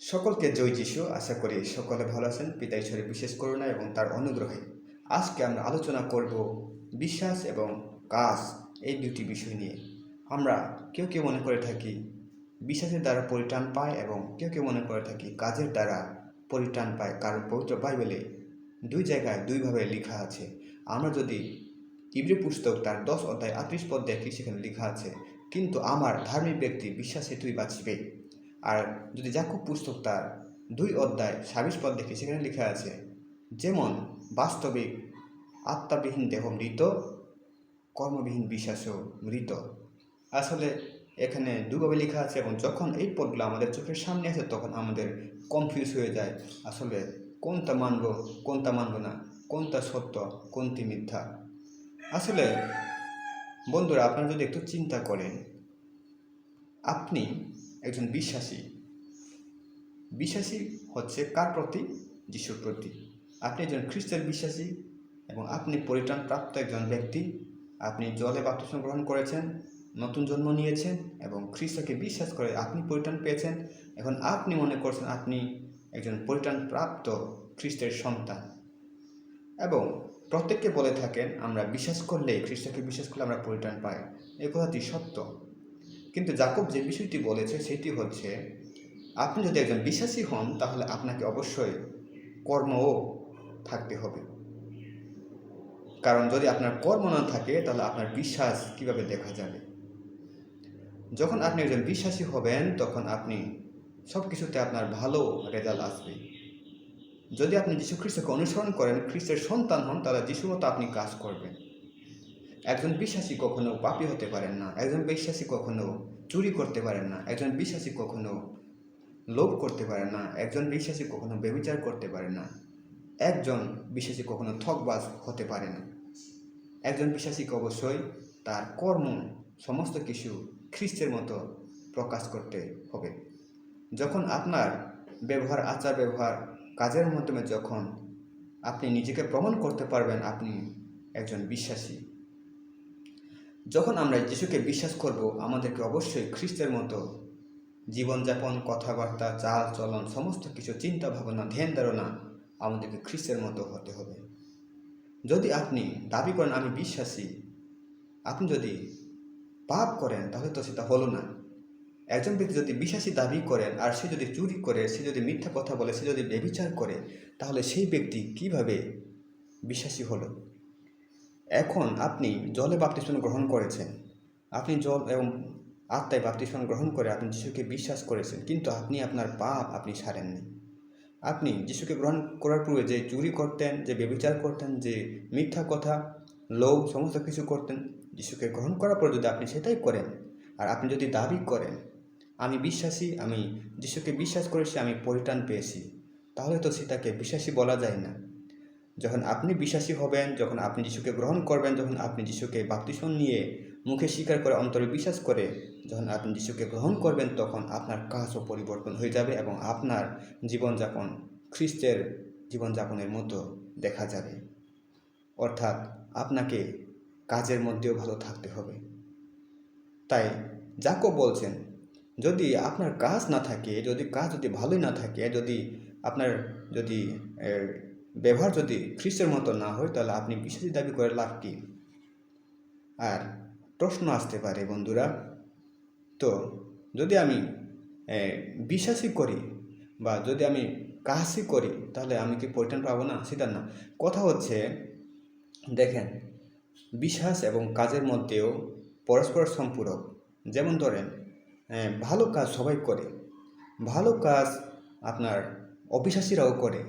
সকলকে জয় যিশু। আশা করি সকলে ভালো আছেন। পিতা ঈশ্বরের বিশেষ করুণা এবং তার অনুগ্রহে আজকে আমরা আলোচনা করব বিশ্বাস এবং কাজ এই দুটি বিষয় নিয়ে। আমরা কেউ কেউ মনে করে থাকি বিশ্বাসের দ্বারা পরিত্রাণ পায় এবং কেউ কেউ মনে করে থাকি কাজের দ্বারা পরিত্রাণ পায়। কারণ পবিত্র বাইবেলে দুই জায়গায় দুইভাবে লেখা আছে। আমরা যদি ইব্রি পুস্তক তার দশ অধ্যায় আত্রিশ পদ দেখি, সেখানে লেখা আছে, কিন্তু আমার ধার্মিক ব্যক্তি বিশ্বাসে তুই বাঁচবে। আর যদি জাকুব পুস্তক তার দুই অধ্যায় ছাব্বিশ পদ দেখি সেখানে লেখা আছে, যেমন বাস্তবিক আত্মাবিহীন দেহ মৃত, কর্মবিহীন বিশ্বাসও মৃত। আসলে এখানে দুভাবে লেখা আছে এবং যখন এই পদগুলো আমাদের চোখের সামনে আসে তখন আমাদের কনফিউজ হয়ে যায়, আসলে কোনটা মানব কোনটা মানব না, কোনটা সত্য, কোনটি মিথ্যা? আসলে বন্ধুরা, আপনারা যদি একটু চিন্তা করেন, আপনি একজন বিশ্বাসী। বিশ্বাসী হচ্ছে কার প্রতি? যিশুর প্রতি। আপনি একজন খ্রিস্টের বিশ্বাসী এবং আপনি পরিত্রাণ প্রাপ্ত একজন ব্যক্তি। আপনি জলে বাপ্তিস্ম গ্রহণ করেছেন, নতুন জন্ম নিয়েছেন এবং খ্রিস্টকে বিশ্বাস করে আপনি পরিত্রাণ পেয়েছেন। এখন আপনি মনে করছেন আপনি একজন পরিত্রাণ প্রাপ্ত খ্রিস্টের সন্তান। এবং প্রত্যেককে বলে থাকেন, আমরা বিশ্বাস করলে খ্রিস্টকে বিশ্বাস করলে আমরা পরিত্রাণ পাই। এই কথাটি সত্য। কিন্তু জাকব যে বিষয়টি বলেছে সেটি হচ্ছে, আপনি যদি একজন বিশ্বাসী হন, তাহলে আপনাকে অবশ্যই কর্মও থাকতে হবে। কারণ যদি আপনার কর্ম না থাকে, তাহলে আপনার বিশ্বাস কীভাবে দেখা যাবে? যখন আপনি একজন বিশ্বাসী হবেন, তখন আপনি সব কিছুতে আপনার ভালো রেজাল্ট আসবে। যদি আপনি যীশু খ্রিস্টকে অনুসরণ করেন, খ্রিস্টের সন্তান হন, তাহলে যিশুর মতো আপনি কাজ করবেন। একজন বিশ্বাসী কখনো পাপি হতে পারেন না, একজন বিশ্বাসী কখনো চুরি করতে পারেন না, একজন বিশ্বাসী কখনো লোভ করতে পারে না, একজন বিশ্বাসী কখনো বেবিচার করতে পারে না, একজন বিশ্বাসী কখনো ঠকবাজ হতে পারে না। একজন বিশ্বাসীকে অবশ্যই তার কর্ম সমস্ত কিছু খ্রিস্টের মতো প্রকাশ করতে হবে। যখন আপনার ব্যবহার, আচার ব্যবহার, কাজের মাধ্যমে যখন আপনি নিজেকে প্রমাণ করতে পারবেন আপনি একজন বিশ্বাসী যখন আমরা যিশুকে বিশ্বাস করব, আমাদেরকে অবশ্যই খ্রিস্টের মতো জীবনযাপন, কথাবার্তা, চাল, চলন, সমস্ত কিছু, চিন্তা ভাবনা, ধ্যান ধারণা আমাদেরকে খ্রিস্টের মতো হতে হবে। যদি আপনি দাবি করেন, আমি বিশ্বাসী আপনি যদি পাপ করেন, তাহলে তো সেটা হলো না। একজন ব্যক্তি যদি বিশ্বাসী দাবি করেন, আর সে যদি চুরি করে, সে যদি মিথ্যা কথা বলে, সে যদি বেবিচার করে, তাহলে সেই ব্যক্তি কীভাবে বিশ্বাসী হলো? এখন আপনি জলে বাপ্তিস্মরণ গ্রহণ করেছেন। আপনি জল এবং আত্মায় বাপ্তিস্মরণ গ্রহণ করে আপনি যিশুকে বিশ্বাস করেছেন, কিন্তু আপনি আপনার পাপ আপনি সারেননি। আপনি যিশুকে গ্রহণ করার পূর্বে যে চুরি করতেন, যে বেবিচার করতেন, যে মিথ্যা কথা, লোভ, সমস্ত কিছু করতেন, যিশুকে গ্রহণ করার পর যদি আপনি সেটাই করেন, আর আপনি যদি দাবি করেন, আমি বিশ্বাসী, আমি যিশুকে বিশ্বাস করেছি, আমি পরিত্রাণ পেয়েছি, তাহলে তো সেটাকে বিশ্বাসী বলা যায় না। যখন আপনি বিশ্বাসী হবেন, যখন আপনি যিশুকে গ্রহণ করবেন, যখন আপনি যিশুকে বাপ্তিসন নিয়ে মুখে স্বীকার করে, অন্তরে বিশ্বাস করে যখন আপনি যিশুকে গ্রহণ করবেন, তখন আপনার কাজও পরিবর্তন হয়ে যাবে এবং আপনার জীবনযাপন খ্রিস্টের জীবনযাপনের মতো দেখা যাবে। অর্থাৎ আপনাকে কাজের মধ্যেও ভালো থাকতে হবে। তাই যাকো বলছেন, যদি আপনার কাজ না থাকে, যদি কাজ যদি ভালোই না থাকে, যদি আপনার যদি ব্যবহার যদি খ্রিস্টের মতো না হয় তাহলে আপনি বিশ্বাসী দাবি করে লাভ কি? আর প্রশ্ন আসতে পারে বন্ধুরা। তো যদি আমি এ, বিশ্বাসই করি বা যদি আমি কাজই করি তাহলে আমি কি পরিত্রাণ পাবো না? সেটা না কথা হচ্ছে দেখেন বিশ্বাস এবং কাজের মধ্যেও পরস্পর সম্পূরক। যেমন ধরেন ভালো কাজ সবাই করে। ভালো কাজ আপনার অবিশ্বাসীরাও করে।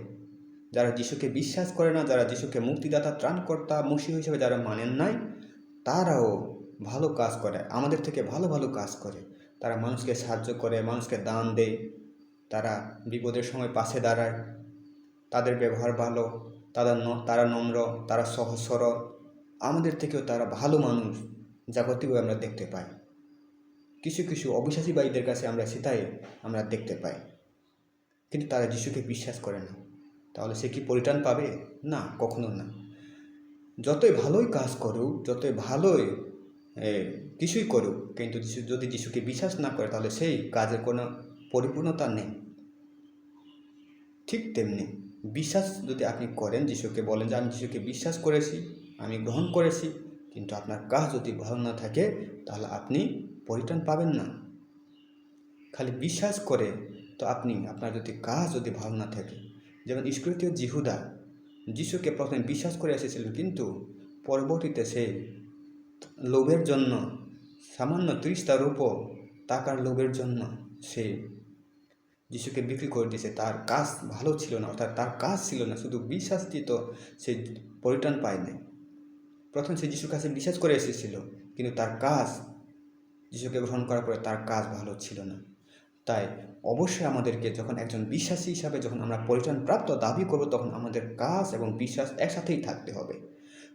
যারা যিশুকে বিশ্বাস করে না, যারা যিশুকে মুক্তিদাতা, ত্রাণকর্তা মুশি হিসেবে যারা মানেন নাই, তারাও ভালো কাজ করে, আমাদের থেকে ভালো ভালো কাজ করে। তারা মানুষকে সাহায্য করে, মানুষকে দান দেয়, তারা বিপদের সময় পাশে দাঁড়ায়, তাদের ব্যবহার ভালো, তারা তারা নম্র, তারা সহজ সরল আমাদের থেকেও তারা ভালো মানুষ জাগতিকভাবে আমরা দেখতে পাই। কিছু কিছু অবিশ্বাসী ভাইদের কাছে আমরা সেটাই আমরা দেখতে পাই। কিন্তু তারা যিশুকে বিশ্বাস করে না। তাহলে সে কি পরিত্রাণ পাবে? না, কখনো না। যতই ভালোই কাজ করুক, যতই ভালোই কিছুই করুক, কিন্তু যদি যিশুকে বিশ্বাস না করে, তাহলে সেই কাজের কোনো পরিপূর্ণতা নেই। ঠিক তেমনি বিশ্বাস যদি আপনি করেন, যিশুকে বলেন যে, আমি যিশুকে বিশ্বাস করেছি, আমি গ্রহণ করেছি, কিন্তু আপনার কাজ যদি ভালো না থাকে, তাহলে আপনি পরিত্রাণ পাবেন না। খালি বিশ্বাস করে তো আপনি, আপনার যদি কাজ যদি ভালো না থাকে যেমন ইস্কৃতীয় জিহুদা যিশুকে প্রথমে বিশ্বাস করে এসেছিলেন, কিন্তু পরবর্তীতে সে লোভের জন্য, সামান্য ত্রিশটা রূপো টাকার লোভের জন্য সে যিশুকে বিক্রি করে দিয়েছে। তার কাজ ভালো ছিল না, অর্থাৎ তার কাজ ছিল না, শুধু বিশ্বাস দিত সে পরিত্রাণ পায়নি। প্রথম সে যিশুর কাছে বিশ্বাস করে এসেছিল, কিন্তু তার কাজ, যিশুকে গ্রহণ করার পরে তার কাজ ভালো ছিল না। তাই অবশ্যই আমাদেরকে যখন একজন বিশ্বাসী হিসাবে যখন আমরা পরিত্রাণ প্রাপ্ত দাবি করব, তখন আমাদের কাজ এবং বিশ্বাস একসাথেই থাকতে হবে।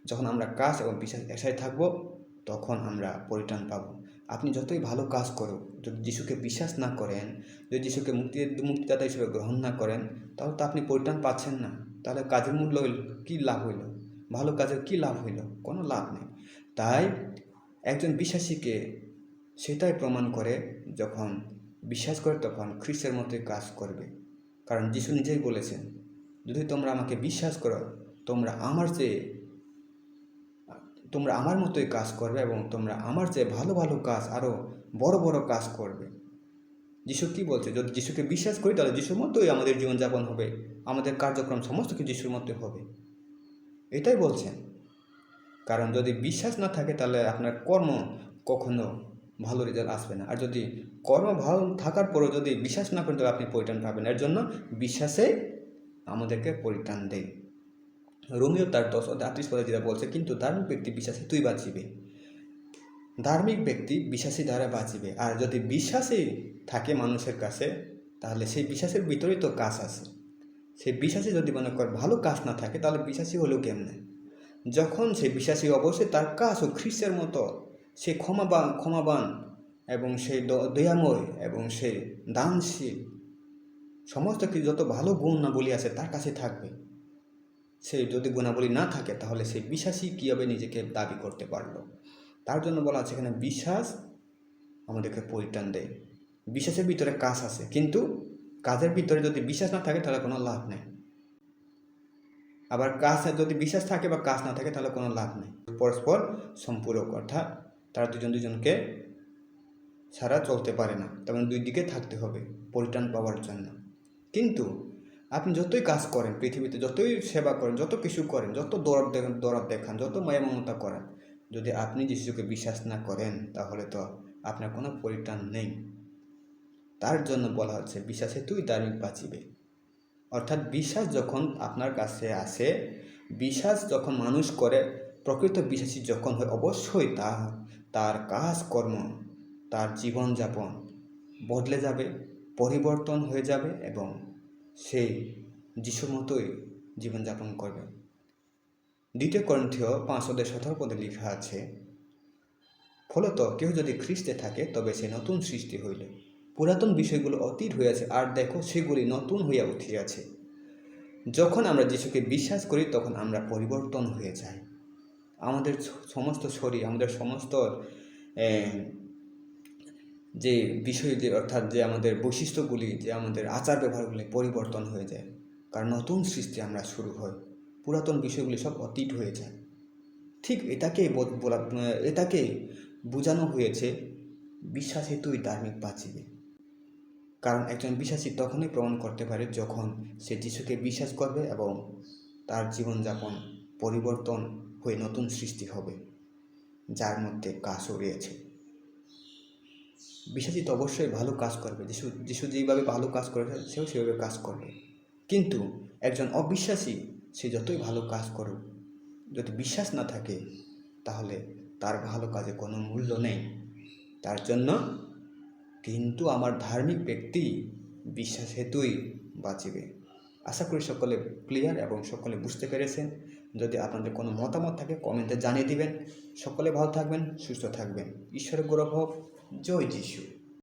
যখন আমরা কাজ এবং বিশ্বাস একসাথে থাকব, তখন আমরা পরিত্রাণ পাব। আপনি যতই ভালো কাজ করুক, যদি যিশুকে বিশ্বাস না করেন, যদি যিশুকে মুক্তি, মুক্তিদাতা হিসেবে গ্রহণ না করেন, তাহলে তো আপনি পরিত্রাণ পাচ্ছেন না। তাহলে কাজের মূল্য কী লাভ হইল? ভালো কাজের কী লাভ হইল? কোনো লাভ নেই। তাই একজন বিশ্বাসীকে সেটাই প্রমাণ করে যখন বিশ্বাস করে তখন খ্রিস্টের মতোই কাজ করবে। কারণ যিশু নিজেই বলেছেন, যদি তোমরা আমাকে বিশ্বাস করো, তোমরা আমার চেয়ে, তোমরা আমার মতোই কাজ করবে এবং তোমরা আমার চেয়ে ভালো ভালো কাজ আরও বড় বড় কাজ করবে। যিশু কি বলছে? যদি যিশুকে বিশ্বাস করি, তাহলে যিশুর মতোই আমাদের জীবনযাপন হবে। আমাদের কার্যক্রম সমস্ত কিছু যিশুর মতোই হবে। এটাই বলছেন। কারণ যদি বিশ্বাস না থাকে, তাহলে আপনার কর্ম কখনো ভালো রেজাল্ট আসবে না। আর যদি কর্ম ভালো থাকার পরেও যদি বিশ্বাস না করেন তাহলে আপনি পরিত্রাণ পাবেন। এর জন্য বিশ্বাসে আমাদেরকে পরিত্রাণ দেয় রোমিও তার দশ অধ্যায় আত্রিশ পদে যেটা বলছে, কিন্তু ধার্মিক ব্যক্তি বিশ্বাসে তুই বাঁচিবে। ধার্মিক ব্যক্তি বিশ্বাসী দ্বারা বাঁচিবে। আর যদি বিশ্বাসী থাকে মানুষের কাছে, তাহলে সেই বিশ্বাসের ভিতরেই তো কাজ আছে। সেই বিশ্বাসী যদি মনে কর ভালো কাজ না থাকে, তাহলে বিশ্বাসী হলেও কেমনে? যখন সে বিশ্বাসী অবশ্যই তার কাজ ও খ্রিস্টের মতো সে ক্ষমাবান ক্ষমাবান এবং সেই দয়াময় এবং সে দানশীল। সমস্ত কিছু যত ভালো গুণ না বলি আছে তার কাছে থাকবে। সেই যদি গুণাবলী না থাকে তাহলে সেই বিশ্বাসী কীভাবে নিজেকে দাবি করতে পারল? তার জন্য বলা আছে এখানে বিশ্বাস আমাদেরকে পরিত্রাণ দেয়। বিশ্বাসের ভিতরে কাজ আছে, কিন্তু কাজের ভিতরে যদি বিশ্বাস না থাকে তাহলে কোনো লাভ নেই। আবার কাজ যদি বিশ্বাস থাকে বা কাজ না থাকে তাহলে কোনো লাভ নেই। পরস্পর সম্পূরক, অর্থাৎ তারা দুজন দুজনকে ছাড়া চলতে পারে না। তেমন দুই দিকে থাকতে হবে পরিত্রাণ পাওয়ার জন্য। কিন্তু আপনি যতই কাজ করেন পৃথিবীতে, যতই সেবা করেন, যত কিছু করেন, যত দরদ দেখান দরদ দেখান, যত মায়া মমতা করেন, যদি আপনি যিশুকে বিশ্বাস না করেন, তাহলে তো আপনার কোনো পরিত্রাণ নেই। তার জন্য বলা হচ্ছে, বিশ্বাসে তুই ধার্মিক বাঁচিবে। অর্থাৎ বিশ্বাস যখন আপনার কাছে আসে, বিশ্বাস যখন মানুষ করে প্রকৃত বিশ্বাসী যখন হয় অবশ্যই তা, তার কাজকর্ম তার জীবনযাপন বদলে যাবে, পরিবর্তন হয়ে যাবে এবং সেই যিশুর মতোই জীবনযাপন করবে। দ্বিতীয় কণ্ঠীয় পাঁচ ওদের সতেরো পদে লেখা আছে, ফলত কেউ যদি খ্রিস্টে থাকে, তবে সে নতুন সৃষ্টি হইল। পুরাতন বিষয়গুলো অতীত হইয়াছে, আর দেখো সেগুলি নতুন হইয়া উঠিয়াছে। যখন আমরা যিশুকে বিশ্বাস করি, তখন আমরা পরিবর্তন হয়ে যাই। আমাদের সমস্ত শরীর, আমাদের সমস্ত যে বিষয় যে অর্থাৎ যে আমাদের বৈশিষ্ট্যগুলি, যে আমাদের আচার ব্যবহারগুলি পরিবর্তন হয়ে যায়, কারণ নতুন সৃষ্টি আমরা শুরু হয়, পুরাতন বিষয়গুলি সব অতীত হয়ে যায়। ঠিক এটাকেই বলা এটাকে বোঝানো হয়েছে বিশ্বাস হেতুই ধার্মিক বাঁচিবে কারণ একজন বিশ্বাসী তখনই প্রমাণ করতে পারে যখন সে যিশুকে বিশ্বাস করবে এবং তার জীবনযাপন পরিবর্তন হয়ে নতুন সৃষ্টি হবে, যার মধ্যে কাজও রয়েছে। বিশ্বাসী তো অবশ্যই ভালো কাজ করবে। যিশু যিশু যেইভাবে ভালো কাজ করে সেও সেভাবে কাজ করবে। কিন্তু একজন অবিশ্বাসী, সে যতই ভালো কাজ করুক, যদি বিশ্বাস না থাকে, তাহলে তার ভালো কাজে কোনো মূল্য নেই। তার জন্য কিন্তু আমার ধার্মিক ব্যক্তি বিশ্বাস হেতুই বাঁচিবে। আশা করি সকলে ক্লিয়ার এবং সকলে বুঝতে পেরেছেন। যদি আপনাদের কোনো মতামত থাকে কমেন্টে জানিয়ে দিবেন। সকলে ভালো থাকবেন, সুস্থ থাকবেন। ঈশ্বরের গৌরব হোক। জয় যিশু।